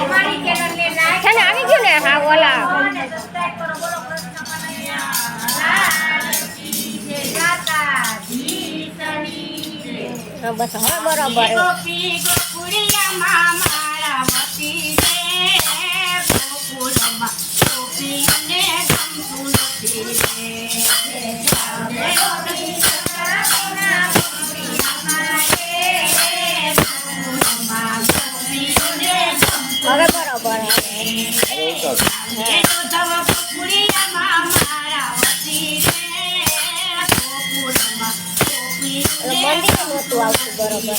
છે ને આવી ગયું ને? હા ઓલા. બસ હવે બરોબર. હવે બરોબર મંદિર નહોતું આવતું બરોબર.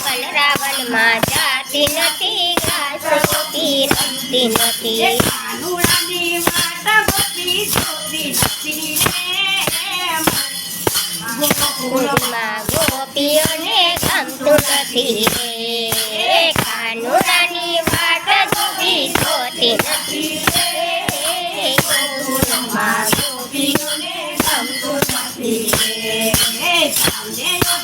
વલરાવલમાં જાતી નથી નથી કાનુડાની માતા ગોપી જોતી નથી ગુરુમાં માતા ગોપી જોતી નથી